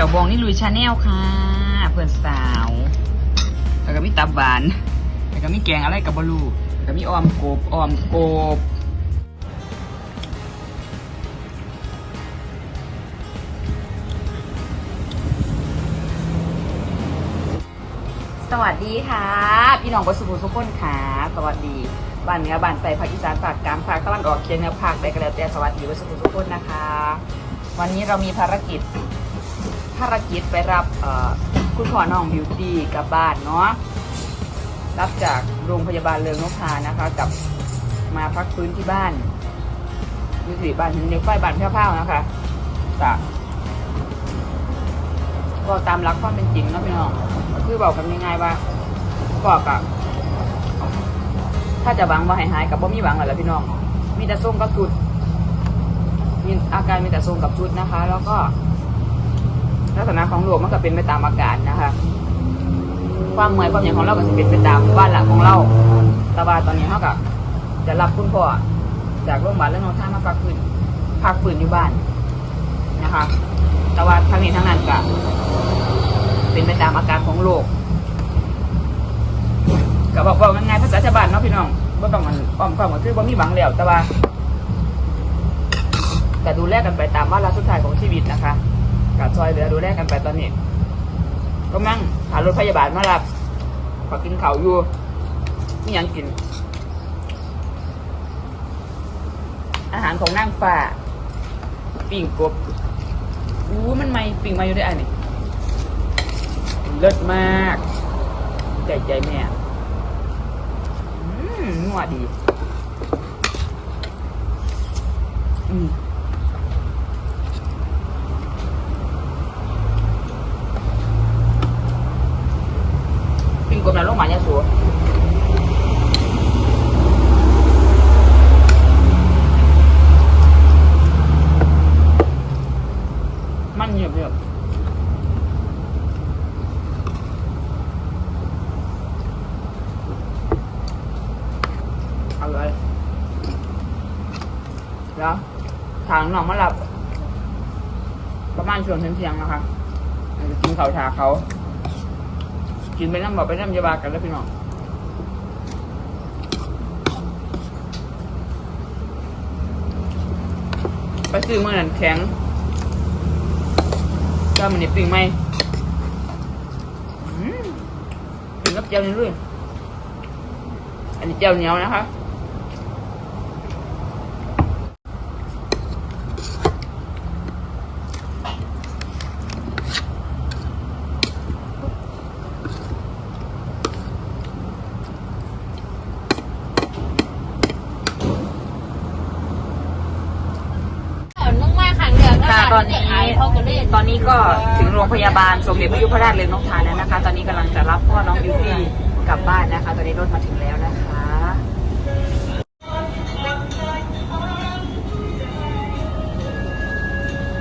จียวบองนี่ลุยชาแนลค่ะ เพื่อนสาว แล้วก็มีตับหวาน แล้วก็มีแกงอะไรกับบลูแล้วก็มีออมกบออมกบสวัสดีค่ะ พี่น้องบสุภุทุกคนค่ะ สวัสดีบ้านเนื้อบ้านใต้ภาคอีสานภาคกลางภาคตะวันออกเฉียงเหนือภาคใดก็แล้วแต่สวัสดีบสุภุทุกคนนะคะ วันนี้เรามีภารกิจ ภารกิจไปรับคุณพ่อน้องบิวตี้กลับบ้านเนาะรับจากโรงพยาบาลเริงนกทานะคะกับมาพักฟื้นที่บ้านดูสิบ้านถึงเด็กไฟบ้านเพี้ยวๆนะคะจ้ะก็ตามรักความเป็นจริงนะพี่น้องคือบอกกันง่ายๆว่าก็กะถ้าจะหวังว่าหายหายๆกับบ่มีหวังอะไรพี่น้อง มีแต่ส้มกับชุดมีอาการมีแต่ส้มกับชุดนะคะ แล้วก็ ลักษณะของโรคมันก็เป็นไปตามอาการนะคะความเมื่อยความอย่างของเราก็จะเป็นไปตามบ้านหลักของเราต่ว่าตอนนี้เขาก็จะรับคุณพ่อจากโรงพยาบาลเรื่องน้องท่ามาพักฟื้นพักฟื้นอยู่บ้านนะคะแต่ว่าทั้งนี้ทั้งนั้นก็เป็นไปตามอาการของโรคก็บอกว่าง่ายภาษาชาวบ้านเนาะพี่น้องว่าต้องมันอ้อมความก็คือว่ามีหวังแล้วแต่ว่าก็ดูแลกันไปตามว่าระสุดท้ายของชีวิตนะคะ ก็ซอยเหลือดูแลกันไปตอนนี้ก็มั่งหารถพยาบาลมารับขอกินเขาอยู่นี่ยังกิน อาหารของนางฟ้าปิ่งกบอู้มันไม่ปิ่งมาอยู่ได้อันนี้เลิศมากใจใจแม่อืมนัวดี อืม ปิ่ งกบนะลูกหมายาสูมันเหยียบเหยียบเอาเลยแล้วทางน้องมาหลับ ประมาณช่วงเที่ยงนะคะจะกินข้าวชาเขา กินไปน้ำบอกไปน้ำยาบากันแล้วพี่น้องไปซื้อเมื่อนั้นแข็งก็มันนี่ปิ้งไหมอืมปิ้งกับเจียวนี่ด้วยอันนี้เจียวเหนียวนะคะ มึงมาขังเดื อนค่ะตอนนี้เขาก็เล่นตอนนี้ก็ถึงโรงพยาบาลสมเด็จพระยุพราชเรือนนกทาแล้วนะคะ ตอนนี้กำลังจะรับพ่อน้องบิวตี้กลับบ้านนะคะ ตอนนี้รถมาถึงแล้วนะคะ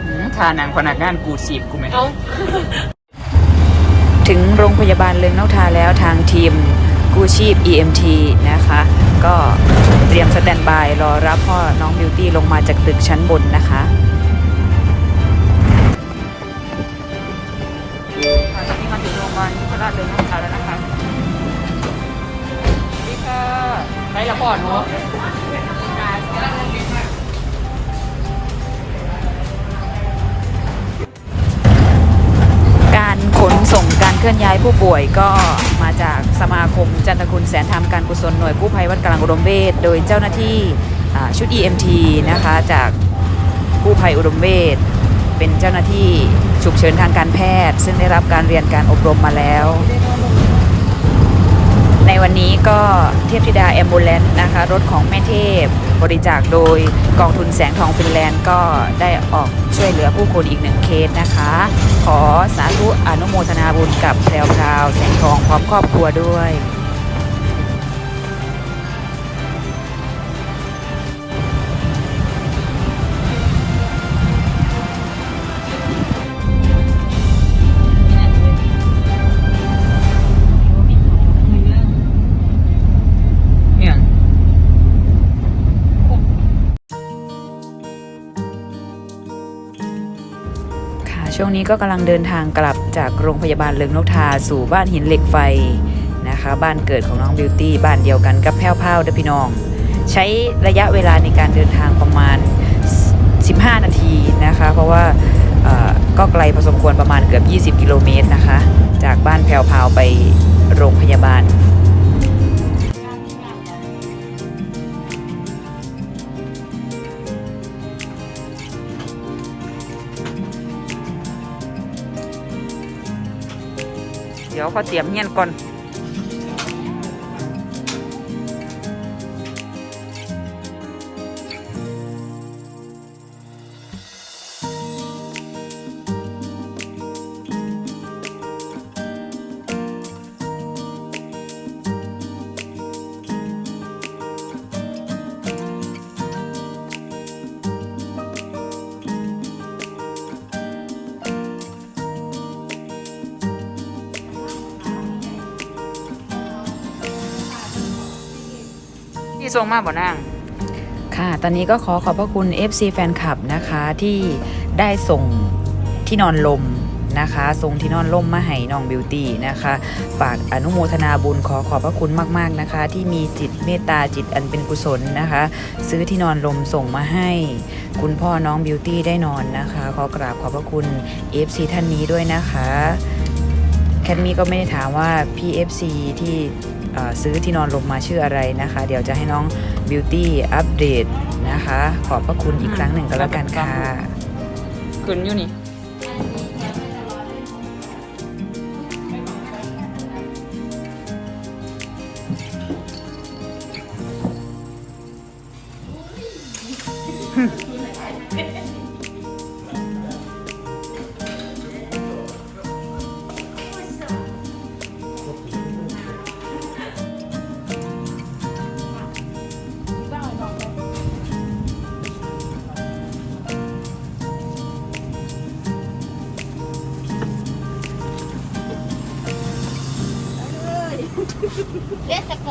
หืมทาหนังพนักงานกูสีบกูไหมเอาถึงโรงพยาบาลเลืองนกทาแล้วทางทีมกู้ชีพ EMT นะคะ ก็เตรียมสแตนบายรอรับพ่อน้องบิวตี้ลงมาจากตึกชั้นบนนะคะค่ะ รงพยาบาลยุพราชเลืองนกทาแล้วนะคะสวัสดีค่ะใครละพ่อหนูการขนส่งการเคลื่อนย้ายผู้ป่วยก็มาจากสมาคมจันทคุณแสนธรรมการกุศลหน่วยกู้ภัยวัดกลางอุดมเวทโดยเจ้าหน้าที่ชุด EMT นะคะจากกู้ภัยอุดมเวทเป็นเจ้าหน้าที่ ฉุกเฉินทางการแพทย์ ซึ่งได้รับการเรียนการอบรมมาแล้ว ในวันนี้ก็เทพธิดาแอมบูเลนต์นะคะรถของแม่เทพบริจาคโดยกองทุนแสงทองฟินแลนด์ก็ได้ออกช่วยเหลือผู้คนอีกหนึ่งเคสนะคะ ขอสาธุอนุโมทนาบุญกับแพรวพราวแสงทองพร้อมครอบครัวด้วย ช่วงนี้ก็กำลังเดินทางกลับจากโรงพยาบาลเลิงนกทาสู่บ้านหินเหล็กไฟนะคะ บ้านเกิดของน้องบิวตี้บ้านเดียวกันกับแพ้วพราวเด้อพี่น้อง ใช้ระยะเวลาในการเดินทางประมาณ 15 นาทีนะคะ เพราะว่าก็ไกลพอสมควรประมาณเกือบ 20 กิโลเมตรนะคะ จากบ้านแพรวพราวไปโรงพยาบาล อเขาเตรียมเงียนก่อน ที่งมาบ่นาง ค่ะ ตอนนี้ก็ขอขอบพระคุณ FC แฟนคลับนะคะที่ได้ส่งที่นอนลมนะคะส่งที่นอนลมมาให้น้องบิวตี้นะคะ ฝากอนุโมทนาบุญขอขอบพระคุณมากๆนะคะ ที่มีจิตเมตตาจิตอันเป็นกุศลนะคะ ซื้อที่นอนลมส่งมาให้ คุณพ่อน้องบิวตี้ได้นอนนะคะ ขอกราบขอบพระคุณ FC ท่านนี้ด้วยนะคะ แคทมี่ก็ไม่ได้ถามว่าพี่ FC ที่ ซื้อที่นอนลมมาชื่ออะไรนะคะ เดี๋ยวจะให้น้องบิวตี้อัปเดตนะคะ ขอบพระคุณอีกครั้งหนึ่งก็แล้วกันค่ะ ขึ้นอยู่นี่ สโก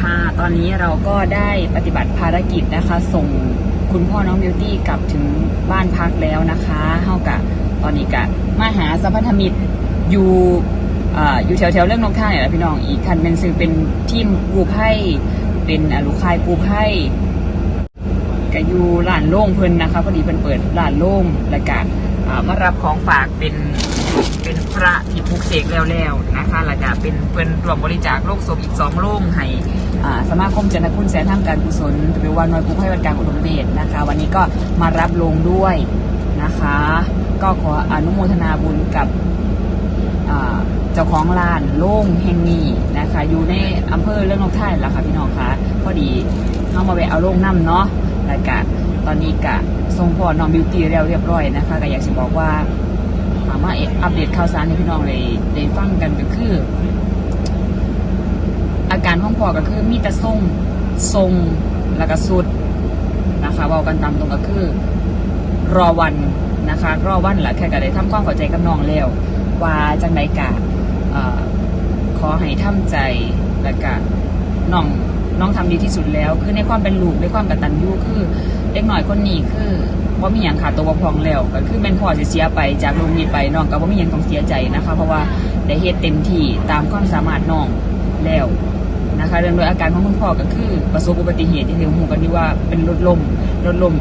ค่ะ ตอนนี้เราก็ได้ปฏิบัติภารกิจนะคะ ส่งคุณพ่อน้องบิวตี้กลับถึงบ้านพักแล้วนะคะเฮากะตอนนี้กะมาหาสัมพันธมิตรอยู่อยู่แถวๆเรื่องนกท่าเนี่ยแหละพี่น้องอีกคันเป็นซึ่งเป็นทีมกู้ภัยเป็นอ่าลูกคายกู้ภัยก็อยู่ร้านโล่งเพิ่นนะคะพอดีเพิ่นเปิดร้านโล่งแล้วก็อ่ามารับของฝากเป็น เป็นพระที่ปลุกเสกแล้วๆนะคะแล้วก็เป็นเพิ่นรวมบริจาคโลกศพอีกสองโล่งให้สมาคมจันทคุณแสนทำการกุศลหรือว่าน่วยกู้ภัยวัดกลางอุดมเดชนะคะ วันนี้ก็มารับลงด้วยนะคะ ก็ขออนุโมทนาบุญกับเจ้าของร้านโล่งแห่งนี้นะคะ อยู่ในอำเภอเรื่องนกท่ายแหละค่ะพี่น้องคะพอดีเข้ามาแวะเอาโล่งน้ำเนาะแล้วก็ตอนนี้กะทรงพอน้องบิวตี้แล้วเรียบร้อยนะคะก็อยากจะบอกว่า ถามว่าอัปเดตข่าวสารให้พี่น้องเลยได้ฟังกันก็คือ อาการของพอก็คือมีแต่ทรงทรงแล้วก็สุดนะคะเว่ากันตามตรงก็คือ รอวันนะคะ รอวันแหละแค่ก็ได้ทำความเข้าใจกับน้องแล้วว่าจังไดกะเอ่อขอให้ทำใจแล้วก็น้องน้องทำดีที่สุดแล้ว คือในความเป็นลูกในความกตัญญูคือเด็กหน่อยคนนี้คือ ว่ามีอย่างขาดตัวบกพร่องแล้วก็คือเป็นพ่อเสียไปจากโรงนี้ไปน้องก็ว่ามีอย่างต้องเสียใจนะคะ เพราะว่าได้เฮ็ดเต็มที่ตามความสามารถน้องแล้วนะคะเรื่องโดยอาการของคุณพ่อก็คือประสบอุบัติเหตุที่เรียกหูกันที่ว่าเป็นรถล้มรถล้ม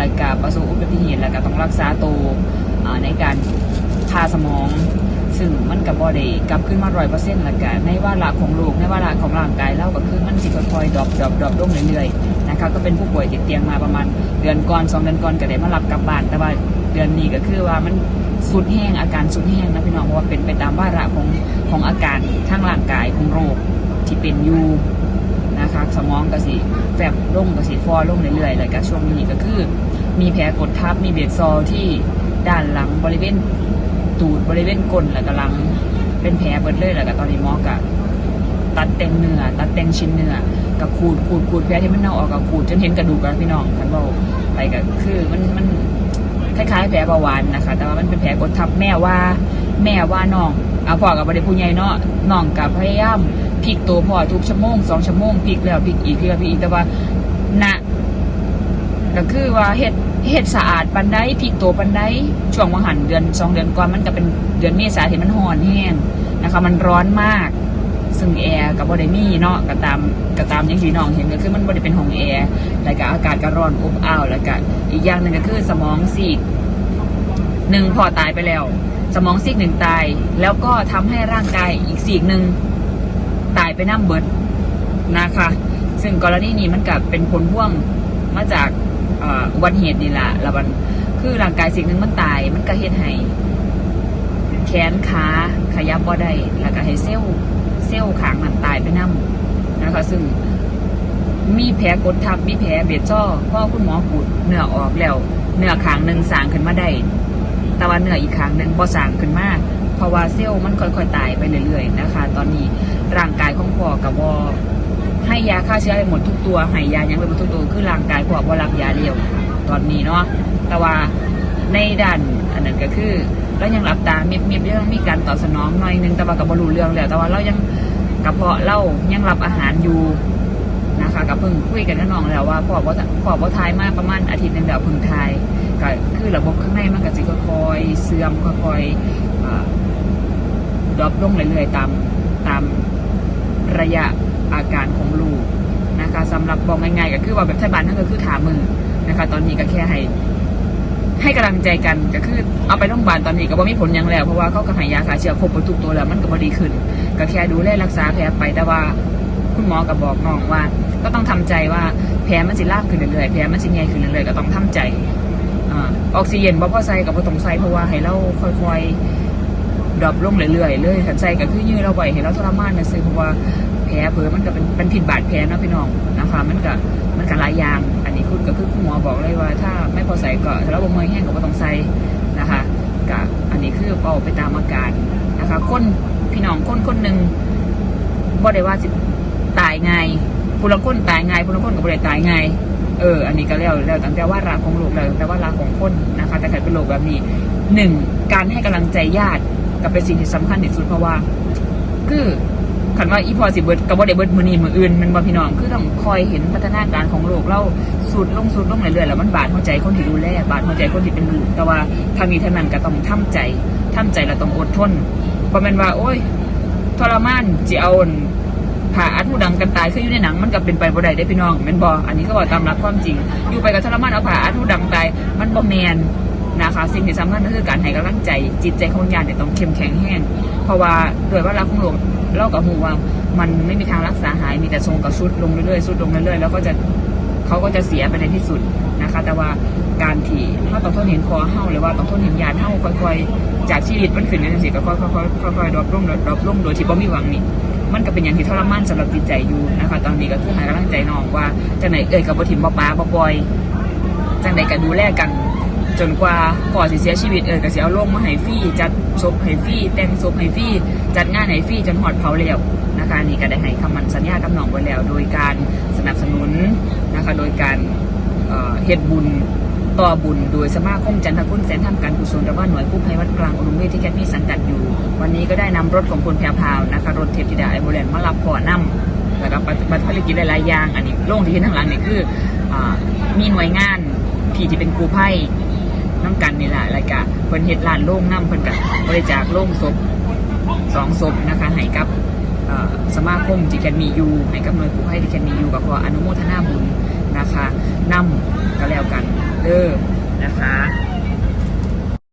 รายการประสบอุบัติเหตุแล้วก็ต้องรักษาตัวในการผ่าสมอง ซึ่งมันกับบอดีกลับขึ้นมาร้อยเปอร์เซ็นต์ล้วกันในวาระของโรคในวาระของร่างกายแล้วก็คือมันสิค่อยๆดรอปดรอปดรอปลงเรื่อย นะคะก็เป็นผู้ป่วยติดเตียงมาประมาณเดือนก่อนสองเดือนก่อนก็ได้มารับกลับบ้านแต่ว่าเดือนนี้ก็คือว่ามันสุดแห้งอาการสุดแห้งนะพี่น้องเพราะว่าเป็นไปตามวาระของของอาการทางร่างกายของโรคที่เป็นอยู่นะคะสมองก็สิแฟบลงก็สิฟอลงเรื่อยๆแล้วก็ช่วงนี้ก็คือ มีแผลกดทับมีเบรดซอลที่ด้านหลังบริเวณตูดบริเวณก้นแล้วก็หลังเป็นแผลเบิดเลยแล้วก็ตอนนี้หมอกะ ตัดแต่งเนื้อตัดแต่งชิ้นเนื้อกับขูดขูดขูดแผลที่มันเน่าออกกับขูดจนเห็นกระดูกกันพี่น้องคันเบาไปก็คือมันมันคล้ายๆแผลเบาหวานนะคะ แต่ว่ามันเป็นแผลกดทับแม่ว่าแม่ว่าน้องเอาพ่อกับบริผู้ใหญ่เนาะน้องกับพยายามพลิกตัวพ่อทุกชั่วโมงสองชั่วโมงพลิกแล้วพลิกอีกพลิกแล้วพลิกอีกแต่ว่าณก็คือว่าเฮ็ดเฮ็ดสะอาดปันไดพลิกตัวปันไดช่วงวังหันเดือนสองเดือนก่อนมันก็เป็นเดือนเมษาที่มันร้อนแห้งนะคะ มันร้อนมาก ซึ่งแอร์กับบ่ได้มีเนาะก็ตามก็ตามอย่างที่น้องเห็นก็คือมันบ่ได้เป็นห้องแอร์แล้วก็อากาศก็ร้อนอบอ้าวแล้วก็อีกอย่างหนึ่งก็คือสมองซีกหนึ่งพอตายไปแล้ว สมองซีกหนึ่งตาย แล้วก็ทำให้ร่างกายอีกซีกหนึ่งตายไปน้ำเบิดนะคะ ซึ่งกรณีนี้มันกับเป็นผลพ่วงมาจากอุบัติเหตุนี่แหละล้วมันคือร่างกายสิ่งหนึ่งมันตาย มันก็เฮ็ดให้แขนขาขยับบ่ได้แล้วก็ให้เซลล์ เซลล์ขางมันตายไปนํนะคะ ซึ่งมีแผลกดทับมีแผลเบียดจ้อพราะคุณหมอขูดเนื้อออกแล้ว เนื้อขางหนึ่งสางขึ้นมาได้แต่ว่าเนื้ออีกขางหนึ่งบ่สางขึ้นมาเพราะว่าเซลล์มันค่อยๆตายไปเรื่อยๆนะคะ ตอนนี้ร่างกายของพ่อกับวอให้ยาฆ่าเชื้อไปหมดทุกตัวให้ยายังไปหมดทุกตัวคือร่างกายพวกว่รับยาเร็วตอนนี้เนาะแต่ว่าในด้านอันนั้นก็คือ เรายังรับตามีมีเรื่องมีการตอบสนองหน่อยนึงแต่ว่ากับบรูเรื่องแล้วแต่ว่าเรายังกระเพาะเรายังรับอาหารอยู่นะคะกับเพิ่งคุยกันกับน้องแล้วว่าพอว่าพอว่าทายมาประมาณอาทิตย์นึงแล้วเพิ่งทายก็คือระบบข้างในมันก็จะค่อยๆเสื่อมค่อยๆดรอปลงเรื่อยๆตามตามระยะอาการของลูกนะคะสำหรับบอกง่ายๆก็คือว่าแบบไทยบ้านนั่นก็คือถามมือนะคะ ตอนนี้ก็แค่ให้ ให้กำลังใจกันก็คือเอาไปโรงพยาบาลตอนนี้ก็บ่มีผลยังแล้ว เพราะว่าเขาก็ให้ยาฆ่าเชื้อครบหมดทุกตัวแล้วมันก็บ่ดีขึ้น ก็แค่ดูแลรักษาแผลไปแต่ว่าคุณหมอก็บอกน้องว่า ก็ต้องทำใจว่าแผลมันสิลามขึ้นเรื่อยๆแผลมันสิใหญ่ขึ้นเรื่อยๆก็ต้องทำใจอ่าออกซิเจนบ่พอใส่ก็บ่ต้องใส่เพราะว่าให้เราค่อยๆดรอปลงเรื่อยๆเลยขันใจก็คือยื้อเราไว้ให้เราทรมานนะซื้อเพราะว่า ลเผลอมันก็เป็นเป็นผิดบาดแผลเนาะพี่น้องนะคะมันก็มันก็หลายอย่าง อันนี้คุณก็คือคุณหมอบอกเลยว่า ถ้าไม่พอใส่ก็ถ้าเราบ่เมื่อยแห้งก็บ่ต้องใส่นะคะก็อันนี้คือเอาไปตามอาการนะคะคนพี่น้องคนคนหนึ่งบ่ได้ว่าสิตายไง่ายผู้ละคนตายไง่ายผู้ละคนก็บ่ได้ตายไงเออ อันนี้ก็แล้วแล้วตั้งแต่ว่าราของโลกแล้วตั้งแต่ว่าราของคนนะคะ แต่ใครเป็นโรคแบบนี้หนึ่งการให้กำลังใจญาติก็เป็นสิ่งที่สำคัญที่สุดเพราะว่า คือ ขันว่าอีพอสิเบิร์ดกับว่าได้เบิดมือนีมืออื่นมันบ่พี่น้องคือต้องคอยเห็นพัฒนาการของโลกเราสุดลงสุดลงเรื่อยๆแล้วมันบาดหัวใจคนที่ดูแลบาดหัวใจคนที่เป็นลูกแต่ว่าทางนี้ทางนั้นก็ต้องทำใจทำใจแล้วต้องอดทนบ่แม่นว่า โอ้ยทรมานสิเอาอั่นผ่าอัดหูดังกันตายคืออยู่ในหนังมันก็เป็นไปบ่ได้ได้พี่น้องแม่นบ่อันนี้ก็บอกตามหลักความจริง อยู่ไปกับทรมานเอาผ่าอัดหูดังตายมันบ่แมน นะคะ สิ่งที่สำคัญก็คือการให้กำลังใจจิตใจของญาติเนี่ยต้องเข้มแข็งแห้ง เพราะว่าโดยว่าเรักของโลกเรากับหูว่ามันไม่มีทางรักษาหายมีแต่ทรงกับสุดลงเรื่อยๆสุดลงเรื่อยๆแล้วก็จะเขาก็จะเสียไปในที่สุดนะคะ แต่ว่าการที่ถ้าต้องทนเห็นคอเฮ้าหรือว่าต้องทนเห็นญาติเฮ้าค่อยๆ จากชีวิตมันขึ้นในสิก็ค่อยๆค่อยๆค่อยๆดรอปลงดรอปลงโดยที่บ่มีหวังนี่มันก็เป็นอย่างที่ทรมานสำหรับจิตใจอยู่นะคะ ตอนนี้ก็คือให้กำลังใจน้องว่าจะไหนเอ่ยกับบ่ถิ่มบ่ป้าบ่ปอยจังใดก็ดูแลกัน จนกว่าพ่อสิเสียชีวิตเออก็สิเอาลงมาให้ฟรีจัดศพให้ฟรีแต่งศพให้ฟรีจัดงานให้ฟรีจนหอดเผาแล้วนะคะนี่ก็ได้ให้คำมั่นสัญญากับน้องไว้แล้ว โดยการสนับสนุนนะคะโดยการเฮ็ดบุญต่อบุญโดยสมาคมจันทคุณแสนทำการกุศลหรือว่าหน่วยกู้ภัยวัดกลางอุดมเวทที่แคทมีสังกัดอยู่ วันนี้ก็ได้นำรถของคุณแพรพาวนะคะรถเทพธิดาไอโบแลนมารับพ่อนำแล้วก็ปฏิบัติภารกิจหลายๆอย่าง อันนี้โล่งที่เห็นทางหลังนี่คืออมีหน่วยงานพี่ที่เป็นกู้ภัย น้ำกันนี่แหละรายการเพิ่นเฮ็ดลานโล่งน้ำเพิ่นกับบริจาคโล่งศพสองศพนะคะให้กับสมาคมที่แกนมีอยู่ให้กับหน่วยกูภัยที่กันมีอยู่ก็ขออนุโมทนาบุญนะคะนำก็แล้วกันเด้อนะคะ